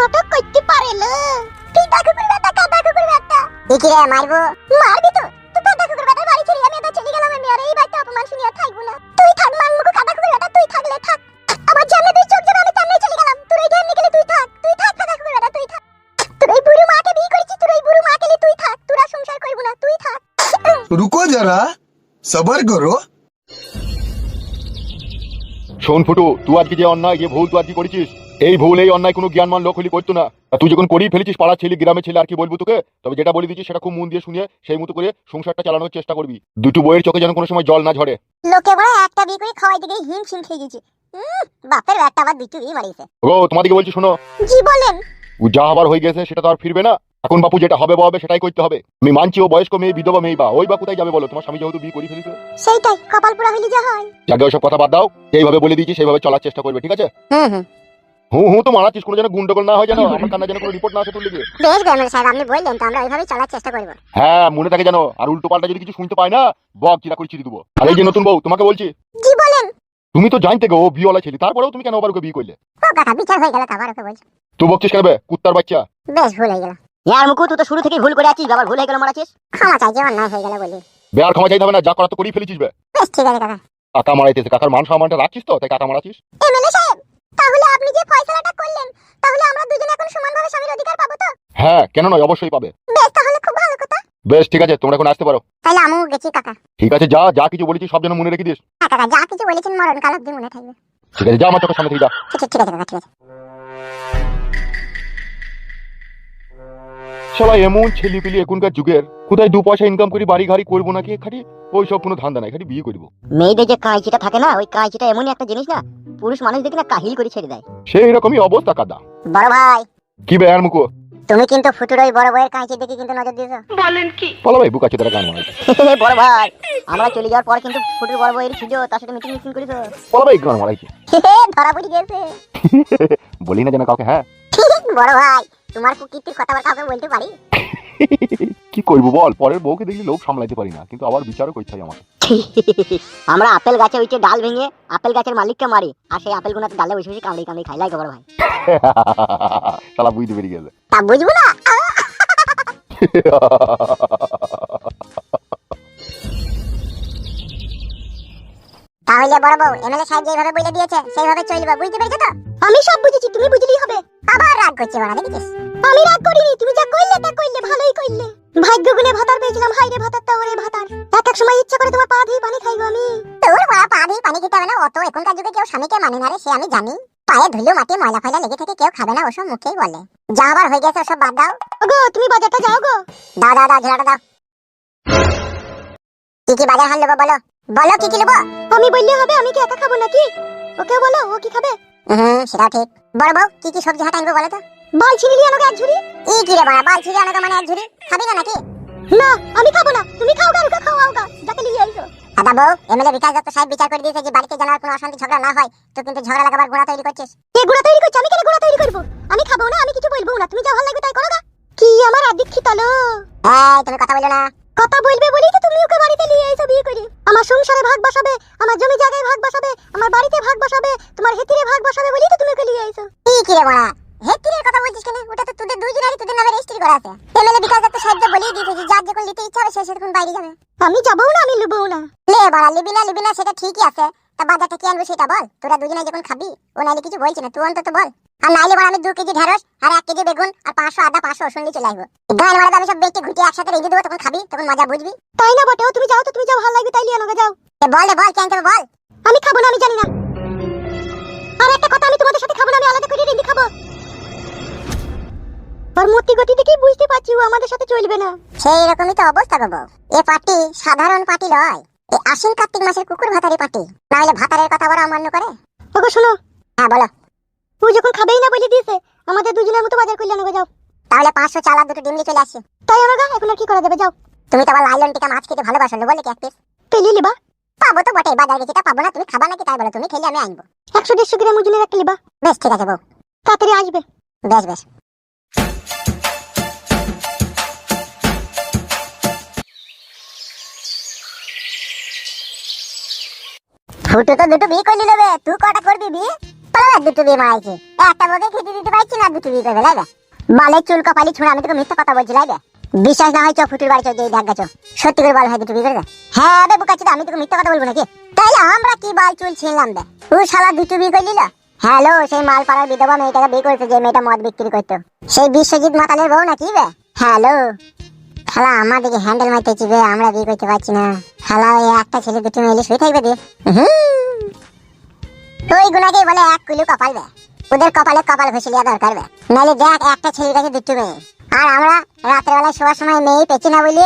নাটক করতে পারে লো তুই দেখো করে কা কাটা করে ব্যাটা দেখি রে মারবো। মারবি তো? তুই কাটা করে ব্যাটা বাড়ি ছেড়ে আমি এটা চলে গেলাম আমি আর এই বাইতে অপমান শুনি আর থাকব না। তুই থাক মান মুখ কা কাটা করে ব্যাটা তুই থাকলে থাক। আমার জানলে তুই চোখ যাবে আমি তেমনি চলে গেলাম। তুই এখানে ঘেমনি গেলে তুই থাক তুই থাক কাটা করে ব্যাটা তুই থাক। তুই এই বুড়ো মাকে বিয়ে করেছিস তুই এই বুড়ো মাকে তুই থাক তোরা সংসার করব না তুই থাক। রুকো জরা সবর করো। শোন ফুটু তুই আজকে যে অন্যায় যে ভুল তুই আজকে করেছিস এই ভুল এই অন্যায় কোনো জ্ঞানমান লোক হলি করতো না। তুই যখন করেই ফেলেছিস পাড়ার ছেলে গ্রামের ছেলে আর কি বলব তোকে? তবে যেটা বলে দিচ্ছি সেটা খুব মন দিয়ে শুনিয়ে সেই মতো করে সংসারটা চালানোর চেষ্টা করবি। দুটো বইয়ের চোখে যেন কোনো সময় জল না ঝরে। লোকে বলে একটা বিয়ে করে খাওয়াই দিকে হিম শিম খেয়ে গেছি। বাপের একটা আবার দুটো বিয়ে মারিয়েছে। ও তোমাদেরকে বলছি শোনো। জি বলেন। ও যা আবার হয়ে গেছে সেটা তো আর ফিরবে না। এখন বাপু যেটা হবে বা হবে সেটাই করতে হবে। আমি মানছি ও বয়স্ক মেয়ে বিধবা মেয়ে বা ওই বা কোথায় যাবে বলো? তোমার স্বামী যেহেতু বিয়ে করে ফেলেছে। সেইটাই কপাল পুরা হইলে যা হয়। যাকে ওসব কথা বাদ দাও এইভাবে বলে দিয়েছি সেইভাবে চলার চেষ্টা করবে ঠিক আছে? হুম হুম। হুঁ হুঁ তো মারাচ্ছিস কোনো যেন গুন্ডগোল না হয় যেন আমার কান্না যেন কোনো রিপোর্ট না আসে বেশ সাহেব আপনি বললেন তো আমরা ওইভাবেই চলার চেষ্টা করব। হ্যাঁ মনে থাকে জানো আর উল্টো পাল্টা যদি কিছু শুনতে পাই না বক চিরা করে দেবো। আর এই যে নতুন বউ তোমাকে বলছি। জি বলেন? তুমি তো জানতে গো বিয়েওয়ালা ছেলে তারপরেও তুমি কেন আবার ওকে বিয়ে করলে? ও কাকা বিচার হয়ে গেল তারপর ওকে বলছি। তুই বকছিস কেন বে কুত্তার বাচ্চা? বেশ ভুল হয়ে গেল। ইয়ার মুকু তুই তো শুরু থেকেই ভুল করে আছিস ভুল হয়ে গেল মারাছিস। ক্ষমা চাই যে অন্যায় হয়ে গেল বলি। বে আর ক্ষমা চাইতে হবে না যা করা তো করেই ফেলেছিস বে। বেশ ঠিক আছে কাকা কাকা মারাইতেছে কাকার মান সম্মানটা রাখছিস তো তাই কাকা মারাছিস। এমএলএ সাহেব তাহলে আপনি যে ফয়সালাটা করলেন তাহলে আমরা দুজনে এখন সমানভাবে স্বামীর অধিকার পাবো তো? হ্যাঁ কেন নয়? অবশ্যই পাবে। বেশ তাহলে খুব ভালো কথা। বেশ ঠিক আছে তোমরা এখন আসতে পারো। তাহলে আমিও গেছি কাকা। ঠিক আছে যা যা কিছু বলেছিস সব যেন মনে রেখে দিস। হ্যাঁ কাকা যা কিছু বলেছেন মরণ কাল অব্দি মনে থাকবে। ঠিক আছে যা আমার চোখের সামনে থেকে যা। ঠিক ঠিক আছে কাকা ঠিক আছে। শালা এমন ছেলে পেলি এখনকার যুগের। কোথায় দু পয়সা ইনকাম করি বাড়ি গাড়ি করব নাকি? খালি ওই সব কোনো ধান্দা নাই খালি বিয়ে করব। মেয়েদের যে কাঁচিটা থাকে না ওই কাঁচিটা এমনই একটা জিনিস না? পুরুষ মানুষ দেখি না কাহিল করে ছেড়ে দেয়। সেই রকমই অবস্থা কাদা। বড় ভাই। কি বে আর মুখো তুমি কিন্তু ফুটুর ওই বড় ভাইয়ের কাঁচি দেখে কিন্তু নজর দিয়েছ। বলো ভাই বুকাছে তারা গান মানে বড় ভাই আমরা চলে যাওয়ার পর কিন্তু ফুটুর বড় ভাইয়ের ছিল তার সাথে মিটিং মিটিং করেছ। বলো ভাই গান মারাইছে ধরা পড়ে গেছে। বলি না যেন কাউকে হ্যাঁ? বড় ভাই তোমার প্রকৃতির কথাবার্তা কাউকে বলতে পারি? কি করব বল? পরের বউকে দেখলে লোভ সামলাইতে পারি না কিন্তু আবার বিচারও করতে হয় আমাকে। আমরা আপেল গাছে উঠে ডাল ভেঙে আপেল গাছের মালিককে মারি আর সেই আপেল গুনাতে ডালে বসে বসে কামড়ি কামড়ি খাই লাগে বড় ভাই। শালা বুঝতে পেরে গেলে তা বুঝব না? তাহলে বড় বউ এমএলএ সাহেব যেভাবে বলে দিয়েছে সেইভাবে চলবে বুঝতে পেরেছ তো? আমি সব বুঝেছি তুমি বুঝলেই হবে। আবার রাগ করছে বড় দেখেছিস? আমি রাগ করিনি তুমি যা কইলে তা কইলে ভালোই কইলে। ভাগ্য গুনে ভাতার পেয়েছিলাম হাইরে ভাতারটা ওরে ভাতার। এক এক সময় ইচ্ছা করে তোমার পা দিয়ে পানি খাইবো আমি। তোর বড় পা দিয়ে পানি খেতে হবে না অত এখনকার যুগে কেউ স্বামীকে মানে না রে সে আমি জানি। পায়ে ধুলো মাটি ময়লা ফয়লা লেগে থেকে কেউ খাবে না ওসব মুখেই বলে। যা আবার হয়ে গেছে ওসব বাদ দাও। গো তুমি বাজারটা যাও গো। দাও দাও দাও ঝোলাটা দাও। কি কি বাজার হাল বলো? বলো কি কি নেব? আমি বললে হবে আমি কি একা খাব নাকি? ওকে বলো ও কি খাবে? হুম সেটা ঠিক। বড় বউ কি কি সবজি হাটা আনব বলো তো? বাল ছিঁড়ি আনোগে এক ঝুড়ি। ই কি রে বাড়া বাল ছিঁড়ি আনোগে মানে এক ঝুড়ি? খাবি না নাকি? না আমি খাব না। তুমি খাও গা খাও গা। যাকে নিয়ে আইছো। দাদা বউ এমএলএ বিকাশ দত্ত সাহেব বিচার করে দিয়েছে যে বাড়িতে যেন আর কোনো অশান্তি ঝগড়া না হয় তো কিন্তু ঝগড়া লাগাবার গোড়া তৈরি করছিস। কে গোড়া তৈরি করছিস আমি কেন গোড়া তৈরি করব? আমি খাব না আমি কিছু বলব না। তুমি যা ভালো লাগবে তাই করো গা। কি আমার আদিক্ষিত লো হ্যাঁ তুমি কথা বলো না। কথা বলবে বলেই তো তুমি ওকে বাড়িতে নিয়ে আইছো বিয়ে করে। আমার সংসারে ভাগ বসাবে আমার জমি জায়গায় ভাগ বসাবে আমার বাড়িতে ভাগ বসাবে তোমার হেতিরে ভাগ বসাবে বলেই তো তুমি ওকে নিয়ে আইছো কি কি রে বড়া? হেতিরের কথা বলছিস কেন? ওটা তো তোদের দুজনেরই তোদের নামে রেজিস্ট্রি করা আছে। এমএলএ বিকাশ দত্ত সাহেব বলেই দিয়েছে যে যার যখন নিতে ইচ্ছা হবে সে সেরকম বাইরে যাবে। আমি যাব না আমি লুবো না। লে বড়া লিবি না লিবি না সেটা ঠিকই আছে। তা বাজারটা কি আনব সেটা বল। তোরা দুজনে যখন খাবি ও নাইলে কিছু বলছি না তুই অন্তত বল। আর নাইলে বড় আমি দু কেজি ঢেঁড়স আর এক কেজি বেগুন আর পাঁচশো আদা পাঁচশো রসুন নিয়ে চলে আসব। গান মারা আমি সব বেটে ঘুটিয়ে একসাথে রেখে দেবো তখন খাবি তখন মজা বুঝবি। তাই না বটে? তুমি যাও তো তুমি যাও ভালো লাগবে তাই লিয়ে যাও। বল রে বল কেন বল? আমি খাব না আমি জানি না। আর একটা কথা আমি তোমাদের সাথে খাব না আমি আলাদা করে রেঁধে খাব। ওর মূর্তি গতি দেখেই বুঝতে পারছি ও আমাদের সাথে চলবে না। সেই রকমই তো অবস্থা বাবু এ পার্টি সাধারণ পার্টি নয় এ আশ্বিন কার্তিক মাসের কুকুর ভাতারি পার্টি না হলে ভাতারের কথা বড় অমান্য করে। ওগো শোনো। হ্যাঁ বলো। ও যখন খাবেই না বলে দিয়েছে আমাদের দুজনের মতো বাজার করলে আনোগে যাও। তাহলে পাঁচশো চাল আর দুটো ডিম নিয়ে চলে আসছে তাই আনোগা এখন আর কি করা যাবে যাও। তুমি তো আবার লাইলন টিকা মাছ খেতে ভালোবাসো না বলে কি এক পিস পেলি লিবা। পাবো তো বটে বাজার গেছি পাবো না তুমি খাবা নাকি তাই বলো তুমি খেলে আমি আনব। একশো দেড়শো গ্রাম ওজনের একটা লিবা। বেশ ঠিক আছে বউ। তাড়াতাড়ি আসবে। বেশ বেশ। ফুটু তো দুটো বিয়ে করলি নেবে তুই কটা করবি বিয়ে? পালা দুটো বিয়ে মারাইছে। একটা বউকে খেতে দিতে পারছি না, দুটো বিয়ে করবে লাইবে? বালের চুল কপালি ছুঁড়ে, আমি তোকে মিথ্যা কথা বলছি, লাইবে? বিশ্বাস না হয় চো বাড়ি চো যে গেছো। সত্যি করে বল ভাই, দুটো বিয়ে হ্যাঁ বে বুকাচ্ছি আমি তোকে মিথ্যা কথা বলব নাকি? তাইলে আমরা কি বাল চুল ছিনলাম বে? ও শালা দুটো বিয়ে করে নিল? হ্যালো, সেই মালপাড়ার বিধবা মেয়েটাকে বিয়ে করেছে, যে মেয়েটা মদ বিক্রি করতো। সেই বিশ্বজিৎ মাতালের বউ নাকি বে? হ্যালো। খালা আমাদেরকে হ্যান্ডেল মারতে চিবে আমরা বিয়ে করতে পারছি না। খালা ওই একটা ছেলে, দুটো মেয়ে শুয়ে থাকবে দিয়ে হুম। ওই গুণাকেই বলে এক কুলু কপাল বে। ওদের কপালে কপাল ঘষে লিয়া দরকার বে। নাহলে দেখ একটা ছেলের কাছে দুটো মেয়ে। আর আমরা রাতের বেলা শোয়ার সময় মেয়ে পেছি না বলি,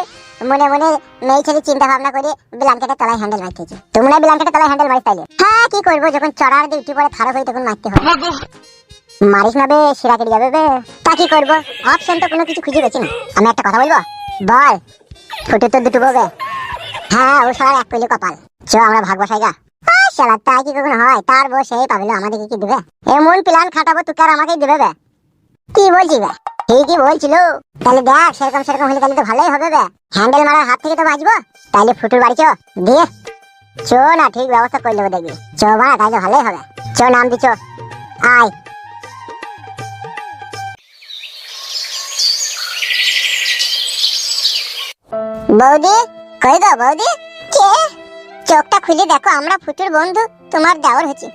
মনে মনে মেয়ে ছেলে চিন্তা ভাবনা করে ব্ল্যাঙ্কেটের তলায় হ্যান্ডেল মারতেছি। তোমরা ব্ল্যাঙ্কেটের তলায় হ্যান্ডেল মারিস তাইলে হ্যাঁ কি করব? যখন চড়ার দিয়ে উঠি পরে খারাপ হয়ে তখন মারতে হয়। মারিস না বে, শিরা কেটে যাবে বে। তা কি করব? অপশন তো কোনো কিছু খুঁজে পেছি না। আমি একটা কথা বলব? বল, ফুটে তো দুটো বউবে হ্যাঁ ও সবার এক কইলে কপাল। চ, আমরা ভাগ বসাই গা। শালা, তাই কি কখনো হয়? তার বউ সেই পাবিল আমাদেরকে কি দিবে? এমন প্ল্যান খাটাবো তুই আর আমাকেই দিবে বে। কি বলছি বে? ঠিকই বলছিল। তাহলে দেখ, সেরকম সেরকম হলে তাহলে তো ভালোই হবে বে। হ্যান্ডেল মারার হাত থেকে তো বাঁচবো। তাহলে ফুটুর বাড়ি চো, দিয়ে। চো না, ঠিক ব্যবস্থা করে দেবো দেখবি। চো বা তাহলে ভালোই হবে। চো, নাম দি চো আয়। বৌদি, কই গো বৌদি? চোখটা খুলে দেখো, আমরা ফুটুর বন্ধু, তোমার দেওয়ার হচ্ছে।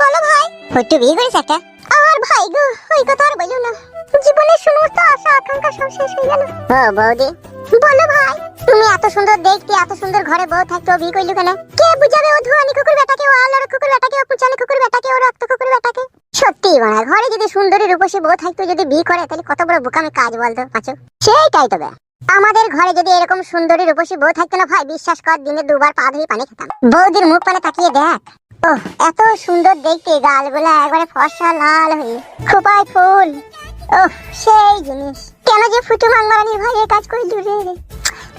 বলো ভাই। ফুটু বিয়ে করেছে একটা? আর ভাই গো, ওই কথা আর বলো না। জীবনের সমস্ত আশা, আকাঙ্ক্ষা সব শেষ হয়ে গেল। ও, বৌদি। বলো ভাই, তুমি এত সুন্দর দেখতে, এত সুন্দর ঘরে বউ থাকতে ও বিয়ে করল কেন? কে বুঝাবে ও ধুয়ানি কুকুর বেটাকে, ও আলোর কুকুর বেটাকে, ও পুচানি কুকুর বেটাকে, ও রক্ত কুকুর বেটাকে? সত্যি মানে ঘরে যদি সুন্দরী রূপসী বউ থাকতো, যদি বিয়ে করে, তাহলে কত বড় বোকামি কাজ বলতো, পাচো। সেইটাই তবে আমাদের ঘরে যদি এরকম সুন্দরী রূপসী বউ থাকতো না ভাই বিশ্বাস কর দিনে দুবার পা ধুয়ে পানি খেতাম। বৌদির মুখ পানে তাকিয়ে দেখ। ও এত সুন্দর দেখতে গালগুলা একবারে ফর্সা লাল হয়ে। খোপায় ফুল। ও সেই জিনিস। কেন যে ফুটু মাংমারানির ভাই এই কাজ করে দূরে? রে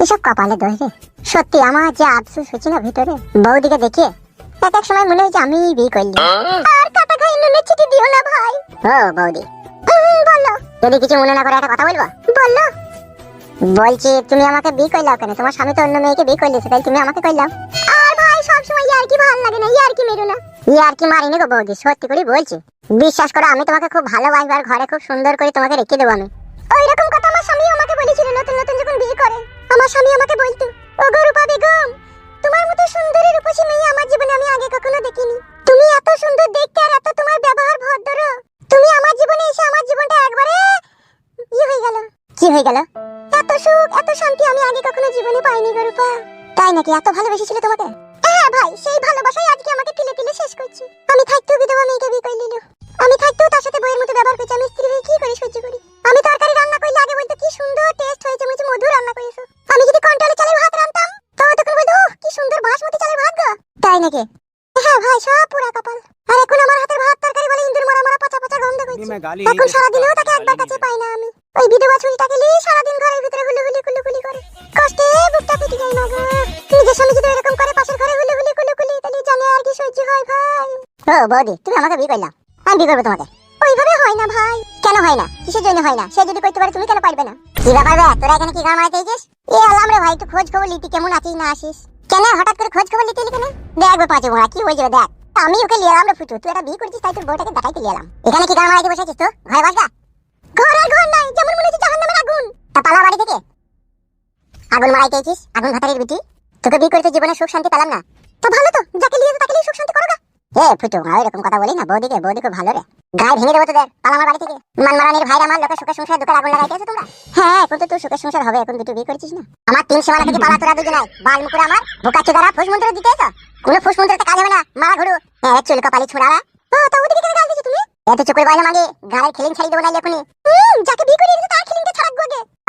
এসব কপালে রে। সত্যি আমার যে আফসোস হচ্ছে না ভিতরে বৌদিকে দেখে এক এক সময় মনে হচ্ছে আমি বিয়ে করলি আর কাটা খাই নুনের চিঠি দিও না ভাই। ও বৌদি। বলো। যদি কিছু মনে না করে একটা কথা বলব? বলল বলছি তুমি আমাকে বিয়ে করলাও কেন তোমার স্বামী তো অন্য মেয়েকে বিয়ে করলিছে তাই তুমি আমাকে করলাও আর ভাই সব সময় ইয়ার কি ভালো লাগে না ইয়ার কি মেরু না। ইয়ার কি মারিনি গো বৌদি সত্যি করে বলছি। বিশ্বাস করো আমি তোমাকে খুব ভালোবাসবো আর ঘরে খুব সুন্দর করে তোমাকে রেখে দেবো আমি। ওই রকম কথা আমার স্বামী আমাকে বলেছিল নতুন নতুন যখন বিয়ে করে। আমার স্বামী আমাকে বলতো ও গো রূপা বেগম তোমার মতো সুন্দরী রূপসী মেয়ে আমার জীবনে আমি আগে কখনো দেখিনি। তুমি এত সুন্দর দেখতে আর এত তোমার ব্যবহার ভদ্র। তুমি আমার জীবনে এসে আমার জীবনটা একবারে ইয়ে হয়ে গেল। কি হয়ে গেল? এত সুখ এত শান্তি আমি আগে কখনো জীবনে পাইনি গো তাই নাকি এত ভালোবেসেছিলে তোমাকে? হ্যাঁ ভাই সেই ভালোবাসাই আজকে আমাকে তিলে তিলে শেষ করছি। আমি থাকতেও বিধবা মেয়েকে বিয়ে করে নিল। আমি থাকতেও তার সাথে বইয়ের মতো ব্যবহার করছি আমি স্ত্রী হয়ে কি করে সহ্য করি? আমি তরকারি রান্না করলে আগে বলতো কি সুন্দর টেস্ট হয়েছে মুছে মধু রান্না করেছ। আমি যদি কন্ট্রোলে চালের ভাত রান্ধতাম তো তখন বলতো কি সুন্দর বাসমতি চালের ভাত গো। তাই নাকি? হ্যাঁ ভাই সব পুরা কপাল। আর এখন আমার হাতে ভাত তরকারি বলে ইন্দুর মারা মারা পচা পচা গন্ধ করছে। এখন সারাদিনেও তাকে একবার কাছে পাই না। ও বৌদি, তুমি আমাকে বিয়ে করলাম আমি বিয়ে করব তোমাকে। ওইভাবে হয় না ভাই। কেন হয় না? কিসের জন্য হয় না? সে যদি করতে পারে, তুমি কেন পারবে না? কি ব্যাপার বে তোরা এখানে কি আলাম রে ভাই খোঁজ খবর লিতি কেমন আছিস, না আসিস কেন হঠাৎ করে খোঁজ খবর লিতে কেন দেখ বে পাঁচে কি হয়ে যাবে দেখ আমি ওকে লিয়ে রে তুই একটা বিয়ে করেছিস, তাই তোর বউটাকে দেখাইতে লিয়ে এখানে কি গান বসেছিস তো? ঘরে বাসগা ঘর ঘর নাই, যেমন মনে হচ্ছে জাহান্নামের আগুন। তা পালা বাড়ি থেকে। আগুন মারাইতে এসেছিস, আগুন ভাতারের বিটি। তোকে বিয়ে করতে জীবনে সুখ শান্তি পেলাম না। তো ভালো তো, যাকে লিয়ে তাকে লিয়ে সুখ শান্তি করো এ ফুটু আর এরকম কথা বলি না। বৌদিকে ভালো রে। গায়ে ভেঙে দেবো তোদের। আমার বাড়ি থেকে। মান মারানির ভাইরা আমার লোকের সুখের সংসার আগুন তোমরা? হ্যাঁ এখন তো তোর সুখের সংসার হবে, এখন দুটো বিয়ে করেছিস না? আমার তিন থেকে পালা তোরা বাল মুকুর আমার দ্বারা ফুস মন্ত্র দিতে এসো কোনো ফুস কাজ হবে না। মারা ঘুরু। হ্যাঁ চুল কপালি ও ওদিকে কেন গাল দিছো তুমি? এত মাগে খিলিং ছাড়ি দেবো না এখনই? যাকে বিয়ে তার খিলিংটা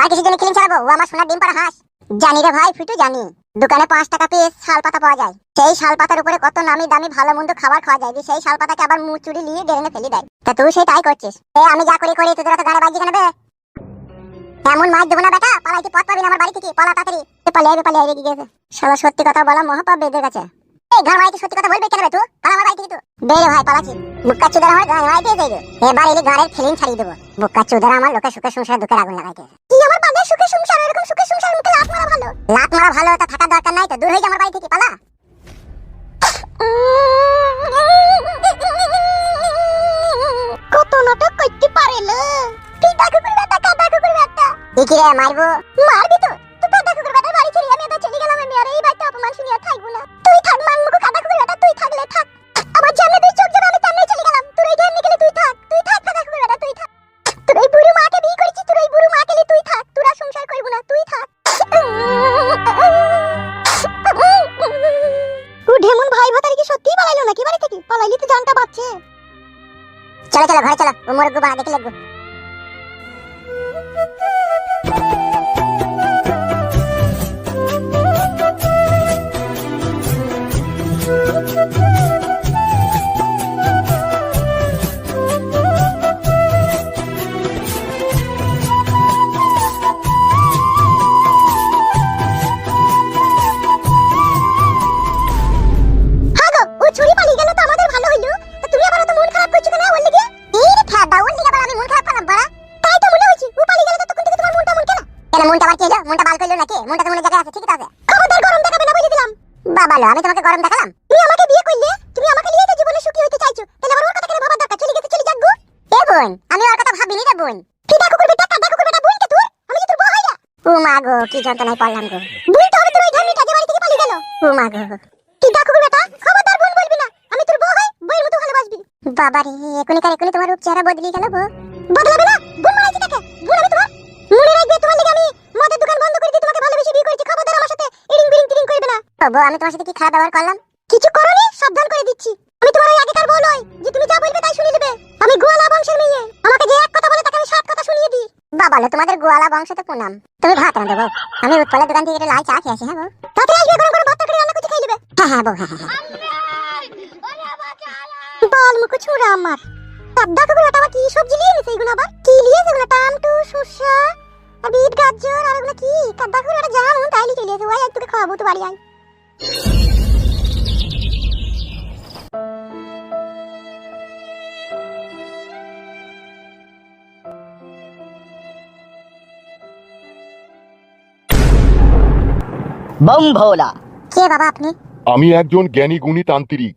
আর জন্য খিলিং ছাড়াবো? ও আমার সোনার ডিম পাড়া হাঁস। জানি রে ভাই, ফুটু, জানি। দোকানে পাঁচ টাকা পেয়ে শাল পাতা পাওয়া যায়। সেই শাল পাতার উপরে কত নামি দামি ভালো মন্দ খাবার খাওয়া যায় সেই শাল পাতাকে আবার মুচুরি নিয়ে ডেনে ফেলে দেয়। তা তুই সেই তাই করছিস? এ, আমি যা করি করি, তোদের তো গাড়ি বাজি কেন এমন মাছ দেবো না বেটা পালাইতে পথ পাবি না আমার বাড়ি থেকে, পালা তাড়াতাড়ি। পালিয়ে পালিয়ে কি গেছে? শালা, সত্যি কথা বলা মহাপাপ বেদের কাছে এই ঘর মাইতে সত্যি কথা বলবে কেন বে তুই পালা আমার বাড়ি থেকে তুই বেরে ভাই পালাচ্ছি। বুক্কা চুদার আমার ঘর মাইতে যাইবে। এবার এলি ঘরের ফিলিং ছাড়িয়ে দেবো। বুক্কা চুদার আমার লোকের সুখের সংসার দুঃখের আগুন লাগাইতে কি আমার বাবার সুখের সংসার? এরকম সুখের সংসার মুখে লাত মারা ভালো। লাত মারা ভালো তা থাকার দরকার নাই তো। দূর হয়ে যা আমার বাড়ি থেকে পালা। কত নাটক করতে পারে লো পিতা কুকুর বেটা কাদা কুকুর বেটা কি রে মারবো? মারবি নাকি বাড়ি থেকে? পালাইলি তো জানটা বাঁচছে চলো চলো, ঘরে চলো। মোর গুবা দেখে লাগবো কি যন্ত্রণায় পড়লাম গো। তো বাড়ি থেকে পালিয়ে গেল। দেখো বেটা, খবরদার বলবি না। আমি তোর বউ হই বইয়ের মতো ভালোবাসবি। বাবা রে এখনি কার এখনি তোমার রূপ চেহারা বদলে গেল গো। বদলাবে না বোন মারাইছি আমি তোমার। মনে রাখবে, তোমার লাগি আমি মদের দোকান বন্ধ করে দিয়ে তোমাকে ভালোবেসে বিয়ে করেছি, খবরদার আমার সাথে ইরিং বিরিং টিরিং করবে না। আমি তোমার সাথে কি খাওয়া দাওয়া করলাম? দিই বাবা লো তোমাদের গোয়ালা বংশ তো প্রণাম। তুমি ভাত রাঁধো, বউ। আমি উৎপলের দোকান থেকে লাল চা খেয়ে আসি হ্যাঁ বউ? তাতে আসবে গরম গরম ভাত তরকারি রান্না করে খেয়ে নেবে। হ্যাঁ হ্যাঁ বউ হ্যাঁ হ্যাঁ বাল মুখো ছুড়া আমার। সাবদা কুকুর ওটা আবার কি সবজি নিয়ে এনেছে এগুলো আবার? কি নিয়েছে এগুলো? টামটু শসা আর বিট, গাজর, আর এগুলো কি? কাদা কুকুর ওটা জানো তাই লিখে নিয়েছে। ওই তোকে খাওয়াবো তো বাড়ি আয়। বম ভোলা কে বাবা আপনি? আমি একজন জ্ঞানী গুণী তান্ত্রিক।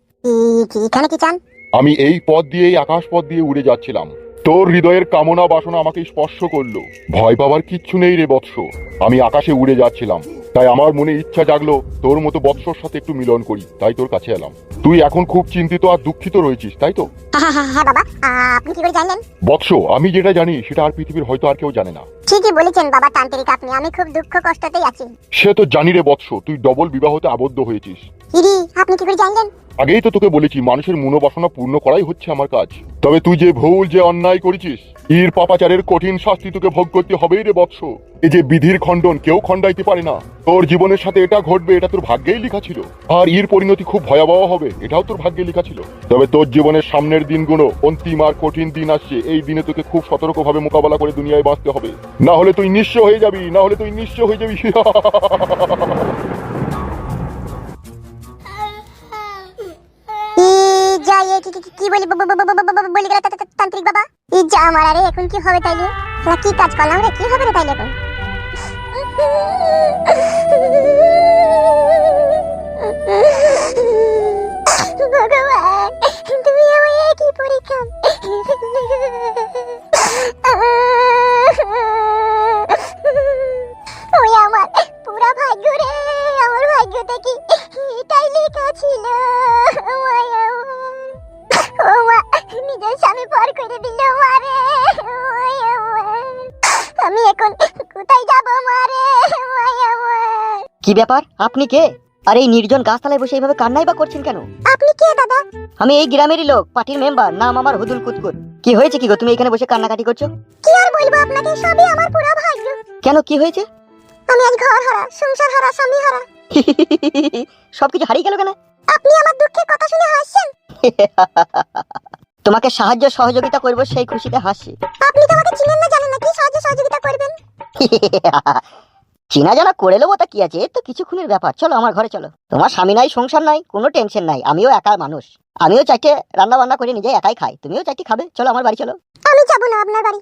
এখানে কি চান? আমি এই পথ দিয়েই আকাশ পথ দিয়ে উড়ে যাচ্ছিলাম। তোর হৃদয়ের কামনা বাসনা আমাকে স্পর্শ করল। ভয় পাবার কিচ্ছু নেই রে বৎস। আমি আকাশে উড়ে যাচ্ছিলাম। তাই আমার মনে ইচ্ছা জাগলো তোর মতো বৎসর সাথে একটু মিলন করি। তাই তোর কাছে এলাম। তুই এখন খুব চিন্তিত আর দুঃখিত রয়েছিস তাই তো? হ্যাঁ বাবা। আপনি কি করে জানলেন? বৎস আমি যেটা জানি সেটা আর পৃথিবীর হয়তো আর কেউ জানে না। ঠিকই বলেছেন বাবা তান্ত্রিক আপনি। আমি খুব দুঃখ কষ্টতেই আছি। সে তো জানি রে বৎস তুই ডবল বিবাহতে আবদ্ধ হয়েছিস। ইরি আপনি কি করে জানলেন? আগেই তো তোকে বলেছি, মানুষের মনোবাসনা পূর্ণ করাই হচ্ছে আমার কাজ। তবে তুই যে ভুল, যে অন্যায় করেছিস ইর পাপাচারের কঠিন শাস্তি তোকে ভোগ করতে হবেই রে বৎস। এই যে বিধির খণ্ডন, কেউ খণ্ডাইতে পারে না। তোর জীবনের সাথে এটা ঘটবে, এটা তোর ভাগ্যেই লেখা ছিল। আর ইর পরিণতি খুব ভয়াবহ হবে, এটাও তোর ভাগ্যে লেখা ছিল। তবে তোর জীবনের সামনের দিনগুলো, অন্তিম আর কঠিন দিন আসছে, এই দিনে তোকে খুব সতর্কভাবে মোকাবেলা করে দুনিয়ায় বাঁচতে হবে। না হলে তুই নিঃস্ব হয়ে যাবি, না হলে তুই নিঃস্ব হয়ে যাবি। যা, এ কি, কি- কি বলি বলি গেল বাবা? ই আমার আরে, এখন কি হবে তাইলে? কি কাজ করলাম রে? হবে রে তাইলে এখন? ব্যাপার? আপনি কে? আর এই নির্জন গাছতলায় বসে এইভাবে কান্নাই বা করছেন কেন? আপনি কে দাদা? আমি এই গ্রামেরই লোক পার্টির মেম্বার নাম আমার হুদুল কুতকুত। কি হয়েছে কি গো তুমি এখানে বসে কান্নাকাটি করছ? কি আর বলব আপনাকে সবই আমার পুরা ভাগ্য। কেন কি হয়েছে? আমি আজ ঘর হারা সংসার হারা স্বামী হারা। সবকিছু হারিয়ে গেল কেন? আপনি আমার দুঃখের কথা শুনে হাসছেন? তোমাকে সাহায্য সহযোগিতা করব সেই খুশিতে হাসি। আপনি তো আমাকে চিনেন না জানেন না কি সাহায্য সহযোগিতা করবেন? চেনা জানা করে নেব তা কি আছে? এর তো কিছুক্ষণের ব্যাপার। চলো আমার ঘরে চলো। তোমার স্বামী নাই, সংসার নাই, কোনো টেনশন নাই। আমিও একা মানুষ। আমিও চারটে রান্না বান্না করে নিজে একাই খাই। তুমিও চাইকে খাবে। চলো আমার বাড়ি চলো। আমি যাব না আপনার বাড়ি।